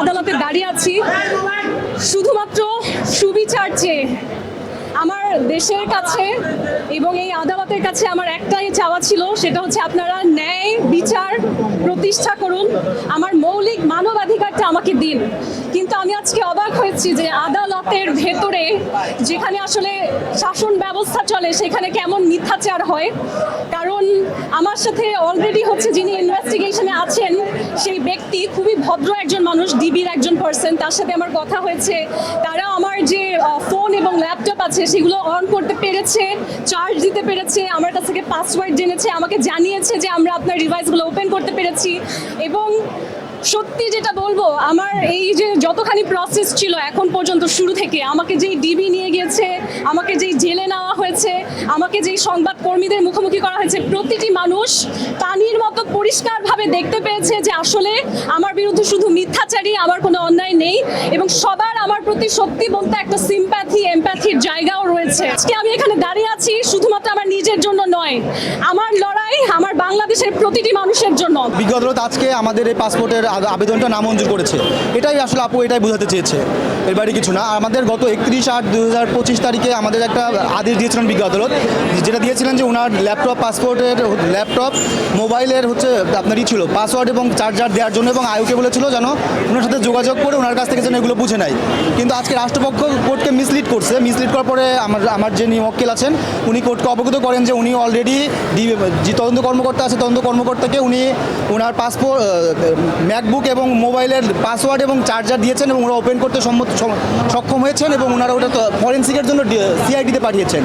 এসেছি শুধুমাত্র সুবিচার চেয়ে আমার দেশের কাছে এবং এই আদালতের কাছে আমার একটাই চাওয়া ছিল, সেটা হচ্ছে আপনারা ন্যায় বিচার প্রতিষ্ঠা করুন। আমার মৌলিক মানবাধিকারটা আমাকে দিন। কিন্তু আমি আজকে অবাক হয়েছি যে আদালতের ভেতরে যেখানে আসলে শাসন ব্যবস্থা চলে, সেখানে কেমন মিথ্যাচার হয়। কারণ আমার সাথে অলরেডি হচ্ছে যিনি ইনভেস্টিগেশনে ভদ্র একজন মানুষ ডিবির একজন পার্সন তার সাথে আমার কথা হয়েছে। তারা আমার যে ফোন এবং ল্যাপটপ আছে, সেগুলো অন করতে পেরেছে চার্জ দিতে পেরেছে, আমার কাছ থেকে পাসওয়ার্ড জেনেছে, আমাকে জানিয়েছে যে আমরা আপনার ডিভাইসগুলো ওপেন করতে পেরেছি। এবং সত্যি যেটা বলব, আমার এই যে যতখানি প্রসেস ছিল এখন পর্যন্ত শুরু থেকে, আমাকে যেই ডিবি নিয়ে গিয়েছে, আমাকে যেই জেলে নেওয়া আমাকে যেই সংবাদ কর্মীদের মুখোমুখি করা হয়েছে, প্রতিটি মানুষ পানির মতো পরিষ্কারভাবে দেখতে পেয়েছে যে আসলে আমার বিরুদ্ধে শুধু মিথ্যাচারী, আমার কোনো অন্যায় নেই এবং সবার আমার প্রতি সত্যি বলতে একটা সিম্প্যাথি এম্প্যাথির জায়গাও রয়েছে। আজকে আমি এখানে দাঁড়িয়ে আছি শুধুমাত্র আমার নিজের জন্য নয়, আমার লড়াই, আমার বাংলাদেশের প্রতিটি মানুষের জন্য। বিজ্ঞ আজকে আমাদের এই পাসপোর্টের আবেদনটা নামঞ্জুর করেছে। এটাই আসলে আপু এটাই বোঝাতে চেয়েছে। এর বাইরে কিছু না। আমাদের গত একত্রিশ আট দু হাজার পঁচিশ তারিখে আমাদের একটা আদেশ দিয়েছিলেন বিজ্ঞ আদালত। যেটা দিয়েছিলেন যে ওনার ল্যাপটপ পাসপোর্টের ল্যাপটপ মোবাইলের হচ্ছে আপনারই ছিল পাসওয়ার্ড এবং চার্জার দেওয়ার জন্য এবং আয়ুকে বলেছিল যেন ওনার সাথে যোগাযোগ করে ওনার কাছ থেকে যেন এগুলো বুঝে নেয়। কিন্তু আজকে রাষ্ট্রপক্ষ কোর্টকে মিসলিড করছে। মিসলিড করার পরে আমার আমার যে নিমক্কেল আছেন, উনি কোর্টকে অবগত করেন যে উনি অলরেডি তদন্ত কর্মকর্তা আছে, তদন্ত কর্মকর্তাকে উনি ওনার পাসপোর্ট ম্যাকবুক এবং মোবাইলের পাসওয়ার্ড এবং চার্জার দিয়েছেন এবং ওরা ওপেন করতে সক্ষম হয়েছেন এবং ওনারা ওটা ফরেন্সিকের জন্য সিআইডিতে পাঠিয়েছেন।